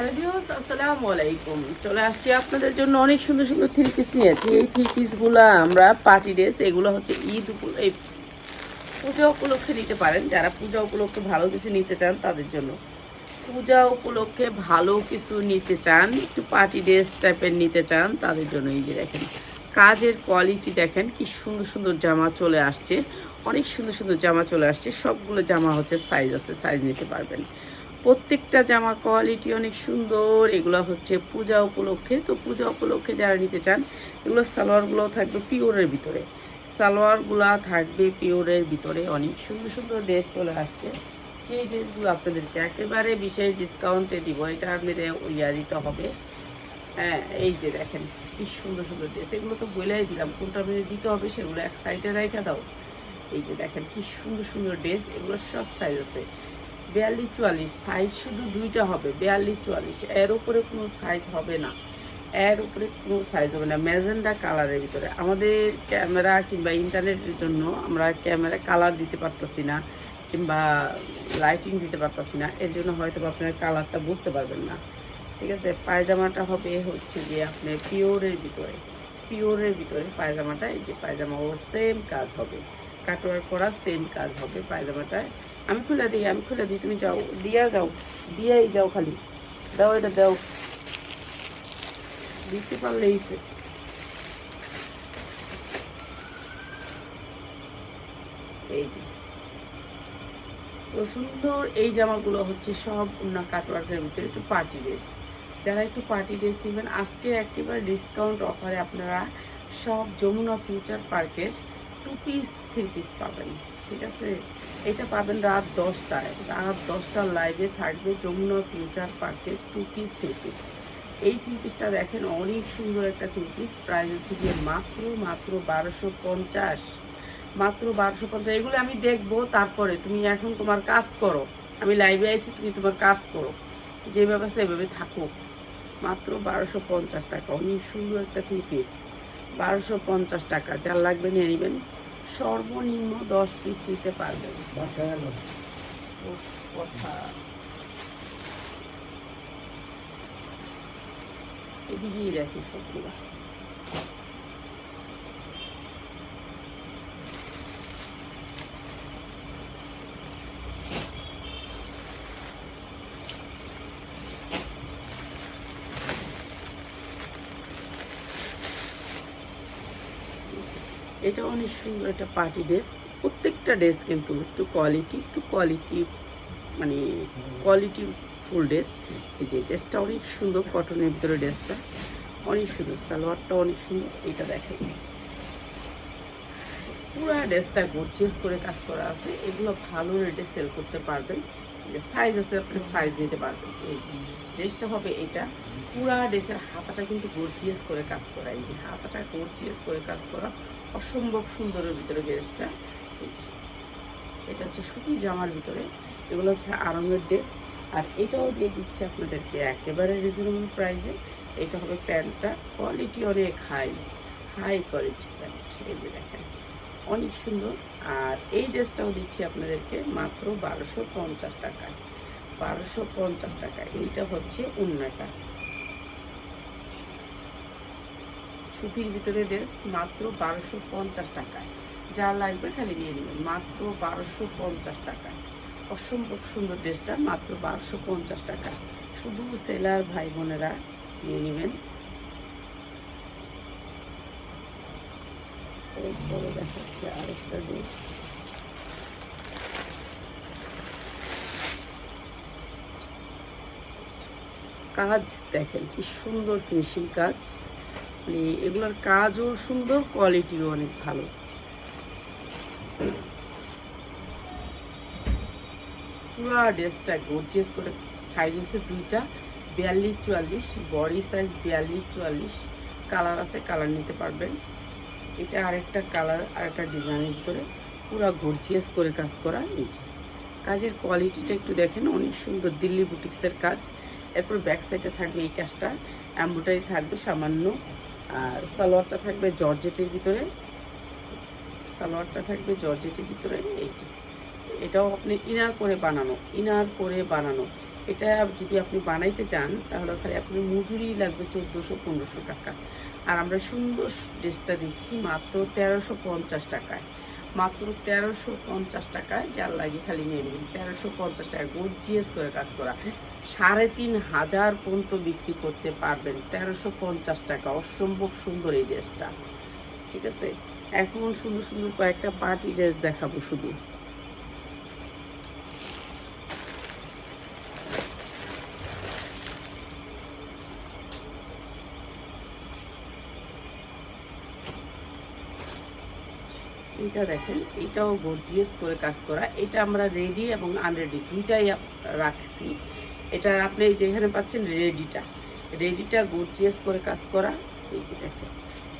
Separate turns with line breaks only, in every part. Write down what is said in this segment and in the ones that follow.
Hello views আসসালামু আলাইকুম। চলে আসছি আপনাদের জন্য অনেক সুন্দর সুন্দর থ্রি পিস নিয়েছি এই থ্রি পিসগুলো আমরা পার্টি ড্রেস এগুলো হচ্ছে ঈদ এই পূজা উপলক্ষে নিতে পারেন। যারা পূজা উপলক্ষে ভালো কিছু নিতে চান, তাদের জন্য। পূজা উপলক্ষে ভালো কিছু নিতে চান, একটু পার্টি ড্রেস টাইপের নিতে চান, তাদের জন্য এই যে দেখেন, কাজের কোয়ালিটি দেখেন, কি সুন্দর সুন্দর জামা চলে আসছে। অনেক সুন্দর সুন্দর জামা চলে আসছে। সবগুলো জামা হচ্ছে সাইজ আছে সাইজ নিতে পারবেন। প্রত্যেকটা জামা কোয়ালিটি অনেক সুন্দর। এগুলো হচ্ছে পূজা উপলক্ষে। তো পূজা উপলক্ষে যারা নিতে চান, এগুলো সালোয়ারগুলো থাকবে পিওরের ভিতরে। সালোয়ারগুলা থাকবে পিওরের ভিতরে। অনেক সুন্দর সুন্দর ড্রেস চলে আসছে। যে ড্রেসগুলো আপনাদেরকে একেবারে বিশেষ ডিসকাউন্টে দিব, এটা মেরে ইয়া দিতে হবে। হ্যাঁ এই যে দেখেন, কি সুন্দর সুন্দর ড্রেস এগুলো তো বলেই দিলাম, কোনটা মেরে দিতে হবে সেগুলো এক সাইডে রেখে দাও। এই যে দেখেন, কি সুন্দর সুন্দর ড্রেস এগুলো সব সাইজ আছে। বিয়াল্লিশ চুয়াল্লিশ সাইজ শুধু দুইটা হবে, বিয়াল্লিশ চুয়াল্লিশ। এর উপরে কোনো সাইজ হবে না। এর উপরে কোনো সাইজ হবে না। ম্যাজেন্ডা কালারের ভিতরে। আমাদের ক্যামেরা কিংবা ইন্টারনেটের জন্য আমরা ক্যামেরা কালার দিতে পারতেছি না কিংবা লাইটিং দিতে পারতেছি না। এর জন্য হয়তো আপনার কালারটা বুঝতে পারবেন না। ঠিক আছে? পায়জামাটা হবে হচ্ছে যে আপনার পিওরের ভিতরে। পিওরের ভিতরে পায়জামাটা, এই যে পায়জামা ও সেম কাজ হবে। কাটোয়ার করা সেম কাজ হবে পায়জামাটায়। আমি খুলে দিই, আমি খুলে দিই, তুমি যাও, দিয়া যাও, দিয়াই যাও খালি। দাও, এটা দাও। দিতে পারলেই সে। এই যে। তো সুন্দর এই জামাগুলো হচ্ছে সব উন্না কাটওয়ার্কের ভিতরে একটু পার্টি ড্রেস যারা একটু পার্টি ড্রেস নেবেন, আজকে একেবারে ডিসকাউন্ট অফারে আপনারা সব যমুনা ফিউচার পার্কের টু পিস থ্রি পিস পাবেন, ঠিক আছে? এটা পাবেন রাত দশটায়। রাত দশটার লাইভে থাকবে যমুনা ফিউচার পার্কের টু পিস থ্রি পিস এই থ্রি পিসটা দেখেন, অনেক সুন্দর একটা থ্রি পিস প্রাইস হচ্ছে গিয়ে মাত্র মাত্র বারোশো পঞ্চাশ। মাত্র বারোশো পঞ্চাশ। এগুলো আমি দেখব তারপরে। তুমি এখন তোমার কাজ করো। আমি লাইভে আইছি, তুমি তোমার কাজ করো। যেভাবে সেভাবে থাকো। মাত্র বারোশো পঞ্চাশ টাকা। অনেক সুন্দর একটা থ্রি পিস বারোশো পঞ্চাশ টাকা। যার লাগবে নিয়ে নেবেন। সর্বনিম্ন দশ পিস নিতে পারবেন কথা। এদিকেই রাখি সবগুলো। এটা অনেক সুন্দর একটা পার্টি ড্রেস। প্রত্যেকটা ড্রেস কিন্তু একটু কোয়ালিটি একটু কোয়ালিটি মানে কোয়ালিটি ফুল ড্রেস। এই যে ড্রেসটা অনেক সুন্দর কটনের ভিতরে ড্রেসটা অনেক সুন্দর সালোয়ারটা অনেক সুন্দর, এটা দেখে পুরো ড্রেসটা গর্জিয়াস করে কাজ করা আছে, এগুলো ভালো রেটে সেল করতে পারবেন। সাইজ আছে, আপনি সাইজ নিতে পারবেন। ড্রেসটা হবে এটা। পুরা ড্রেসের হাতাটা কিন্তু গর্জিয়াস করে কাজ করা, এই যে হাতাটা গর্জিয়াস করে কাজ করা। অসম্ভব সুন্দরের ভিতরে ড্রেসটা এটা হচ্ছে শুধু জামার ভিতরে। এগুলো হচ্ছে আরঙের ড্রেস। আর এটাও দিয়ে দিচ্ছি আপনাদেরকে একেবারে রিজনেবল প্রাইসে এটা হবে প্যান্টটা কোয়ালিটি অনেক হাই হাই কোয়ালিটি প্যান্ট। এই যে দেখেন, অনেক সুন্দর। আর এই ড্রেসটাও দিচ্ছি আপনাদেরকে মাত্র বারোশো পঞ্চাশ টাকায়। বারোশো পঞ্চাশ টাকা। এইটা হচ্ছে উন্নাটা সুতির ভিতরে ড্রেস মাত্র বারোশো পঞ্চাশ টাকায়। যা লাগবে খালি নিয়ে নেবেন, মাত্র বারোশো পঞ্চাশ টাকায়। অসম্ভব সুন্দর ড্রেসটা, মাত্র বারোশো পঞ্চাশ টাকা শুধু সেলার ভাই বোনেরা নিয়ে নেবেন। দেখাচ্ছে আরেকটা কাজ দেখেন কি সুন্দর ফিনিশিং কাজ। মানে এগুলোর কাজও সুন্দর কোয়ালিটিও অনেক ভালো। পুরো ড্রেসটা গর্জিয়াস করে সাইজ আছে দুইটা, বিয়াল্লিশ চুয়াল্লিশ বডি সাইজ বিয়াল্লিশ চুয়াল্লিশ। কালার আছে কালার নিতে পারবেন। এটা আরেকটা কালার আরেকটা ডিজাইনের ভিতরে। পুরো গর্জিয়াস করে কাজ করা। এই কাজের কোয়ালিটিটা একটু দেখেন, অনেক সুন্দর দিল্লি বুটিক্সের কাজ। এরপর ব্যাক সাইডে থাকবে এই কাজটা। এম্ব্রয়ডারি থাকবে সামান্য আর সালোয়ারটা থাকবে জর্জেটের ভিতরে। সালোয়ারটা থাকবে জর্জেটের ভিতরে, এই যে। এটাও আপনি ইনার করে বানানো, ইনার করে বানানো। এটা যদি আপনি বানাইতে চান, তাহলে খালি আপনার মজুরি লাগবে চোদ্দোশো, পনেরোশো টাকা। আর আমরা সুন্দর ড্রেসটা দিচ্ছি মাত্র তেরোশো পঞ্চাশ টাকায়। মাত্র তেরোশো পঞ্চাশ টাকায় যার লাগে খালি নিয়ে নেবেন। তেরোশো পঞ্চাশ টাকা গর্জিয়াস করে কাজ করা। সাড়ে তিন হাজার পর্যন্ত বিক্রি করতে পারবেন। তেরোশো পঞ্চাশ টাকা। অসম্ভব সুন্দর এই ড্রেসটা। ঠিক আছে? এখন সুন্দর সুন্দর কয়েকটা পার্টি ড্রেস দেখাবো শুধু। এটা দেখেন, এটাও গর্জিয়াস করে কাজ করা। এটা আমরা রেডি এবং আনরেডি দুইটাই রাখছি। এটা আপনি এই পাচ্ছেন রেডিটা। রেডিটা গর্জিয়াস করে কাজ করা। এই যে দেখেন,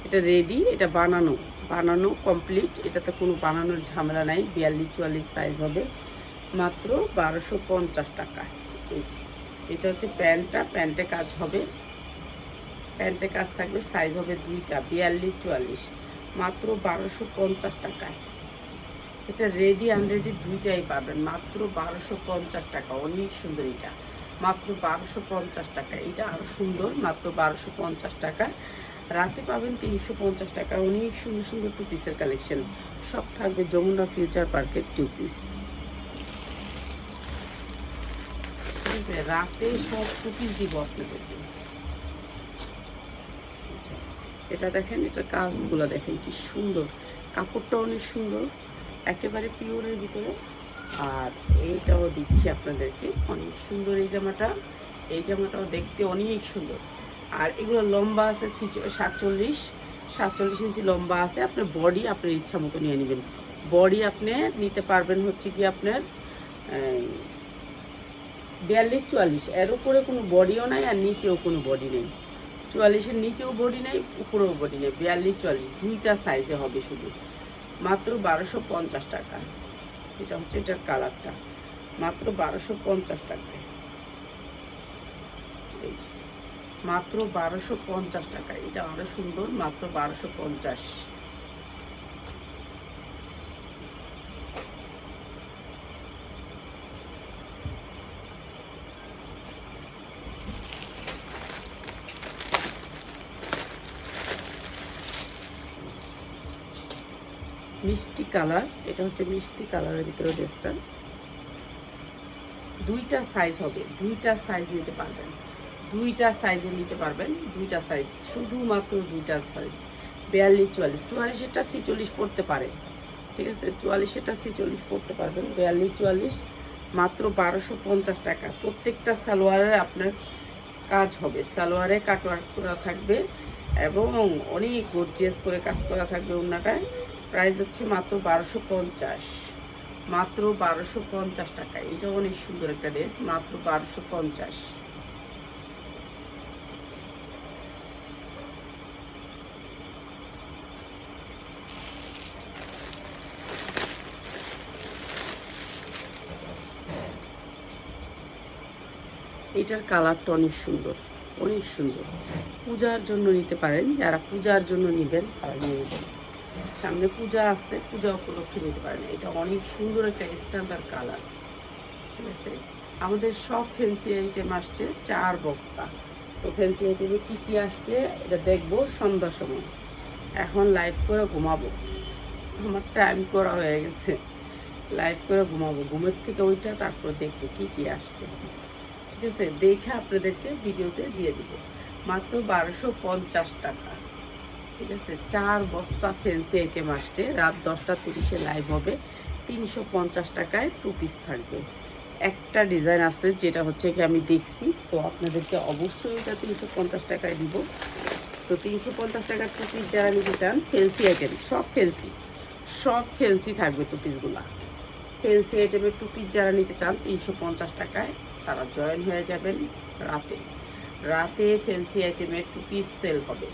এটা রেডি এটা বানানো। বানানো কমপ্লিট এটাতে কোনো বানানোর ঝামেলা নাই। বিয়াল্লিশ চুয়াল্লিশ সাইজ হবে। মাত্র বারোশো পঞ্চাশ টাকা। এটা হচ্ছে প্যান্টটা। প্যান্টে কাজ হবে। প্যান্টে কাজ থাকবে সাইজ হবে দুইটা বিয়াল্লিশ চুয়াল্লিশ মাত্র বারোশো পঞ্চাশ টাকায়। এটা রেডি আনরেডি দুইটাই পাবেন। মাত্র বারোশো পঞ্চাশ টাকা। অনেক সুন্দর এটা। মাত্র বারোশো পঞ্চাশ টাকা। এটা আরও সুন্দর, মাত্র বারোশো পঞ্চাশ টাকা রাতে পাবেন তিনশো পঞ্চাশ টাকা। অনেক সুন্দর সুন্দর টু পিসের কালেকশন সব থাকবে যমুনা ফিউচার পার্কের টু পিস রাতে সব টু পিস দিব আপনাদেরকে। এটা দেখেন এটা কাজগুলো দেখেন কি সুন্দর। কাপড়টা অনেক সুন্দর। একেবারে পিওরের ভিতরে। আর এইটাও দিচ্ছি আপনাদেরকে। অনেক সুন্দর এই জামাটা। এই জামাটাও দেখতে অনেক সুন্দর। আর এগুলো লম্বা আছে সাতচল্লিশ। সাতচল্লিশ ইঞ্চি লম্বা আছে। আপনার বডি আপনার ইচ্ছা মতো নিয়ে নেবেন। বডি আপনি নিতে পারবেন হচ্ছে কি আপনার বিয়াল্লিশ চুয়াল্লিশ এর উপরে কোনো বডিও নাই আর নিচেও কোনো বডি নেই। চুয়াল্লিশের নিচেও বডি নেই, উপরেও বডি নেই। বিয়াল্লিশ চুয়াল্লিশ দুইটা সাইজে হবে শুধু। মাত্র বারোশো পঞ্চাশ টাকা। এটা হচ্ছে এটার কালারটা। মাত্র বারোশো পঞ্চাশ টাকায়। মাত্র বারোশো পঞ্চাশ টাকা এটা আরও সুন্দর, মাত্র বারোশো পঞ্চাশ। মিষ্টি কালার, এটা হচ্ছে মিষ্টি কালারের ভিতরে ড্রেসটা। দুইটা সাইজ হবে, দুইটা সাইজ নিতে পারবেন। দুইটা সাইজে নিতে পারবেন, দুইটা সাইজ শুধুমাত্র দুইটা সাইজ বিয়াল্লিশ, চুয়াল্লিশ, চুয়াল্লিশেরটা ছিচল্লিশ পড়তে পারে। ঠিক আছে, চুয়াল্লিশেরটা ছিচল্লিশ পড়তে পারবেন। বিয়াল্লিশ, চুয়াল্লিশ, মাত্র বারোশো পঞ্চাশ টাকা। প্রত্যেকটা সালোয়ারে আপনার কাজ হবে। সালোয়ারে কাটওয়ার্ক করা থাকবে এবং অনেক গর্জিয়াস করে কাজ করা থাকবে ওনাটায় প্রাইস হচ্ছে মাত্র বারোশো পঞ্চাশ। মাত্র বারোশো পঞ্চাশ টাকা। এটা অনেক সুন্দর একটা ড্রেস, মাত্র বারোশো পঞ্চাশ। এটার কালারটা অনেক সুন্দর অনেক সুন্দর। পূজার জন্য নিতে পারেন, যারা পূজার জন্য নেবেন তারা নিয়ে নেবেন। সামনে পূজা আসছে পূজা উপলক্ষে নিতে পারেন। এটা অনেক সুন্দর একটা স্ট্যান্ডার্ড কালার ঠিক আছে? আমাদের সব ফ্যান্সি আইটেম আসছে, চার বস্তা। তো ফ্যান্সি আইটেমে কী কী আসছে, এটা দেখব সন্ধ্যার সময়। এখন লাইভ করে ঘুমাবো। আমার টাইম করা হয়ে গেছে। লাইভ করে ঘুমাবো। ঘুমের থেকে ওইটা তারপর দেখব কী কী আসছে। ঠিক আছে? দেখে আপনাদেরকে ভিডিওতে দিয়ে দিব। মাত্র বারোশো পঞ্চাশ টাকা। ঠিক আছে? চার বস্তা ফেন্সি আইটেম আসছে। রাত দশটা তিরিশে লাইভ হবে। তিনশো পঞ্চাশ টাকায় টু পিস থাকবে। একটা ডিজাইন আছে, যেটা হচ্ছে কি আমি দেখছি। তো আপনাদেরকে অবশ্যই এটা তিনশো পঞ্চাশ টাকায় দিব। তো তিনশো পঞ্চাশ টাকার টু পিস যারা নিতে চান ফেন্সি আইটেম সব ফেন্সি সব ফেন্সি থাকবে টু পিসগুলা ফেন্সি আইটেমের টু পিস যারা নিতে চান, তিনশো পঞ্চাশ টাকায় তারা জয়েন হয়ে যাবেন রাতে। রাতে ফেন্সি আইটেমের টু পিস সেল হবে।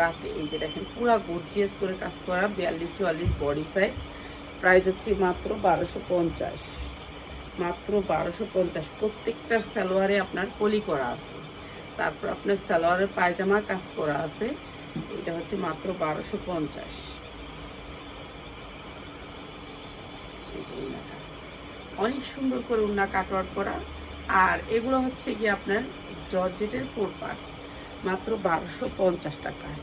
রাতে। এই যে দেখেন, পুরো গর্জিয়াস করে কাজ করা বিয়াল্লিশ চুয়াল্লিশ বডি সাইজ প্রাইস হচ্ছে মাত্র বারোশো পঞ্চাশ। মাত্র বারোশো পঞ্চাশ। প্রত্যেকটার সালোয়ারে আপনার কলি করা আছে। তারপর আপনার সালোয়ারের পায়জামা কাজ করা আছে। এটা হচ্ছে মাত্র বারোশো পঞ্চাশ। অনেক সুন্দর করে উন্না কাটওয়ার্ক করা। আর এগুলো হচ্ছে কি আপনার জর্জেটের ফোর পার্ট মাত্র বারোশো পঞ্চাশ টাকায়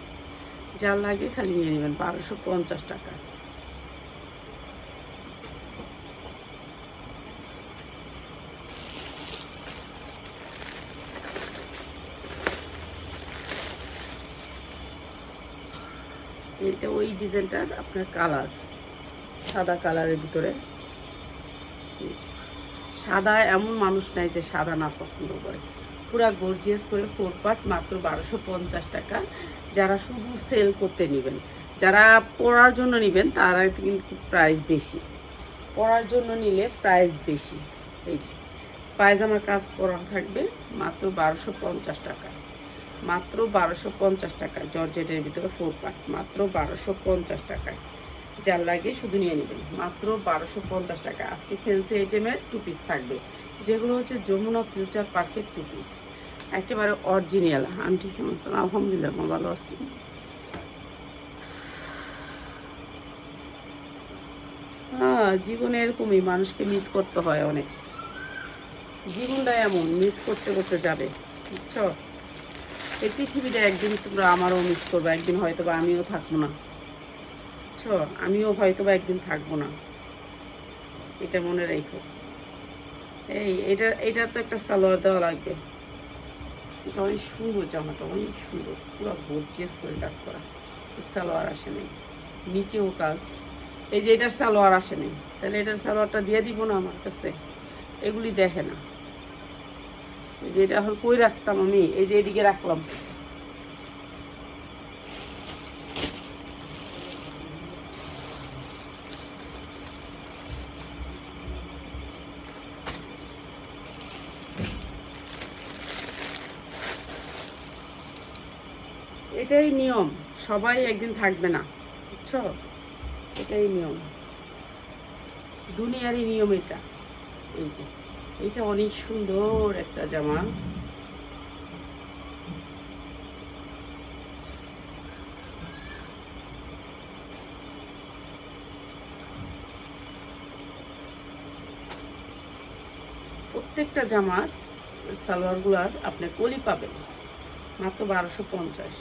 যা লাগে খালি নিয়ে নেবেন, বারোশো পঞ্চাশ টাকা। এটা ওই ডিজাইনটার আপনার কালার, সাদা কালারের ভিতরে। সাদা এমন মানুষ নাই যে সাদা না পছন্দ করে। পুরা গর্জিয়াস করে ফোর পার্ট মাত্র বারোশো পঞ্চাশ টাকা। যারা শুধু সেল করতে নেবেন, যারা পড়ার জন্য নেবেন, তারা কিন্তু প্রাইস বেশি। পড়ার জন্য নিলে প্রাইস বেশি। এই যে পায়জামার কাজ করা থাকবে মাত্র বারোশো পঞ্চাশ টাকা। মাত্র বারোশো পঞ্চাশ টাকা, জর্জেটের ভিতরে ফোর পার্ট মাত্র বারোশো পঞ্চাশ টাকায়। যার লাগে শুধু নিয়ে নেবেন। মাত্র বারোশো পঞ্চাশ টাকা। আজকে ফেন্সি আইটেমের টু পিস থাকবে। যেগুলো হচ্ছে যমুনা ফিউচার পার্কের টু পিস একেবারে অরিজিনাল আন্টি কেমন আছেন? আলহামদুলিল্লাহ আমার ভালো আছি। হ্যাঁ জীবনে এরকমই, মানুষকে মিস করতে হয় অনেক। জীবনটা এমন মিস করতে করতে যাবে, বুঝছ? এই পৃথিবীটা একদিন তোমরা আমারও মিস করবে, একদিন হয়তো বা আমিও থাকব না। বুঝছ? আমিও হয়তো বা একদিন থাকব না। এটা মনে রেখো। এই, এটা এটার তো একটা সালোয়ার দেওয়া লাগবে। এটা অনেক সুন্দর জামাটা, অনেক সুন্দর। পুরো গর্জিয়াস করে কাজ করা। সালোয়ার আসে নেই। নিচেও কাজ। এই যে এটার সালোয়ার আসে নেই। তাহলে এটার সালোয়ারটা দিয়ে দিব না আমার কাছে? এগুলি দেখে না। এই যে এটা এখন কই রাখতাম আমি? এই যে এদিকে রাখলাম এটাই নিয়ম সবাই একদিন থাকবে না, বুঝছ? এটাই নিয়ম। দুনিয়ারই নিয়ম এটা। এই যে এটা অনেক সুন্দর একটা জামা। প্রত্যেকটা জামার সালোয়ারগুলার আপনি কলি পাবেন, মাত্র বারোশো পঞ্চাশ।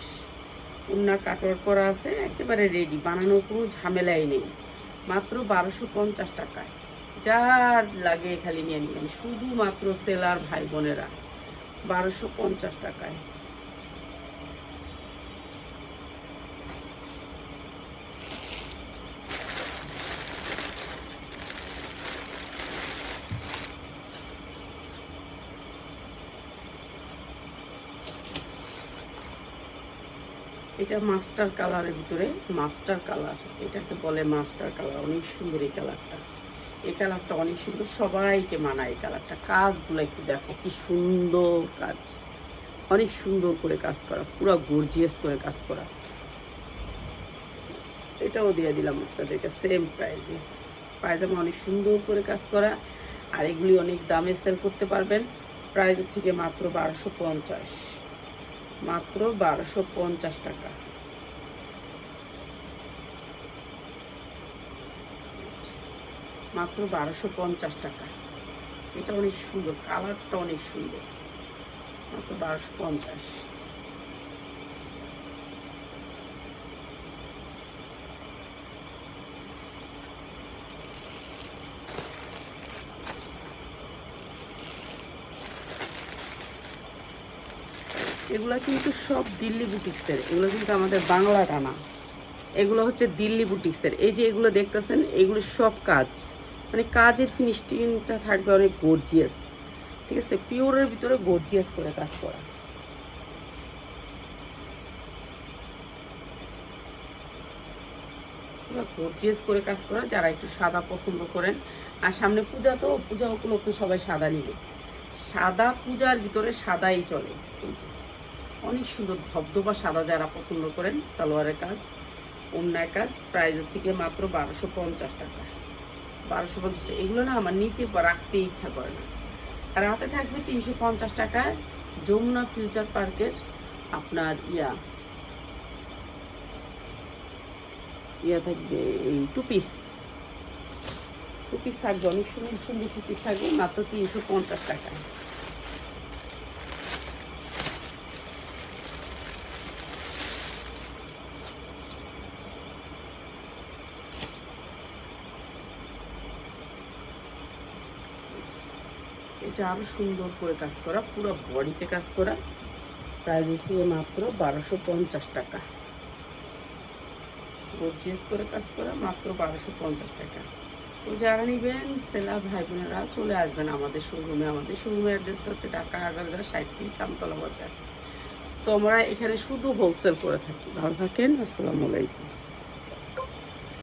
উন্না কাটর করা আছে, একেবারে রেডি বানানোর কোনো ঝামেলাই নেই। মাত্র বারোশো পঞ্চাশ টাকায়। যার লাগে খালি নিয়ে নেবেন। শুধুমাত্র সেলার ভাই বোনেরা বারোশো পঞ্চাশ টাকায়। এটা মাস্টার কালারের ভিতরে, মাস্টার কালার। এটাকে বলে মাস্টার কালার। অনেক সুন্দর এই কালারটা। এই কালারটা অনেক সুন্দর। সবাইকে মানায় এই কালারটা। কাজগুলো একটু দেখো, কি সুন্দর কাজ। অনেক সুন্দর করে কাজ করা, পুরো গর্জিয়াস করে কাজ করা। এটাও দিয়ে দিলাম আপনাদেরকে সেম প্রাইসে পায়জামা অনেক সুন্দর করে কাজ করা। আর এগুলি অনেক দামে সেল করতে পারবেন। প্রাইস হচ্ছে গিয়ে মাত্র বারোশো পঞ্চাশ। মাত্র বারোশো পঞ্চাশ টাকা। মাত্র বারোশো পঞ্চাশ টাকা। এটা অনেক সুন্দর, কালারটা অনেক সুন্দর। মাত্র বারোশো পঞ্চাশ। এগুলো কিন্তু সব দিল্লি বুটিক্সের, এগুলো কিন্তু আমাদের বাংলা টানা। এগুলো হচ্ছে দিল্লি বুটিক্সের। এই যে এগুলো দেখতেছেন, এগুলো সব কাজ। মানে কাজের ফিনিশিংটা থাকবে অনেক গর্জিয়াস ঠিক আছে? পিওরের ভিতরে গর্জিয়াস করে কাজ করা। গর্জিয়াস করে কাজ করা, যারা একটু সাদা পছন্দ করেন। আর সামনে পূজা তো, পূজা উপলক্ষে সবাই সাদা নিবে। সাদা পূজার ভিতরে সাদাই চলে অনেক সুন্দর ধবধবা সাদা যারা পছন্দ করেন, সালোয়ারের কাজ অন্যায় কাজ প্রাইস হচ্ছে গিয়ে মাত্র বারোশো পঞ্চাশ টাকা। বারোশো পঞ্চাশ টাকা এগুলো না আমার নিচে রাখতে ইচ্ছা করে না। আর হাতে থাকবে তিনশো পঞ্চাশ টাকায় যমুনা ফিউচার পার্কের আপনার ইয়া। ইয়া থাকবে এই টুপিস টু পিস থাকবে, অনেক সুন্দর সুন্দর থাকবে, মাত্র তিনশো পঞ্চাশ টাকায় এটা আরও সুন্দর করে কাজ করা, পুরো বডিতে কাজ করা। প্রাইস হচ্ছে মাত্র বারোশো পঞ্চাশ টাকা। গর্জিয়াস করে কাজ করা, মাত্র বারোশো পঞ্চাশ টাকা। তো যারা নেবেন, সেলার ভাই বোনেরা চলে আসবেন আমাদের শোরুমে আমাদের শোরুমের অ্যাড্রেসটা হচ্ছে ঢাকা আগারগা ষাট ফিট আমতলা বাজার। তো আমরা এখানে শুধু হোলসেল করে থাকি। ভালো থাকেন, আসসালামু আলাইকুম।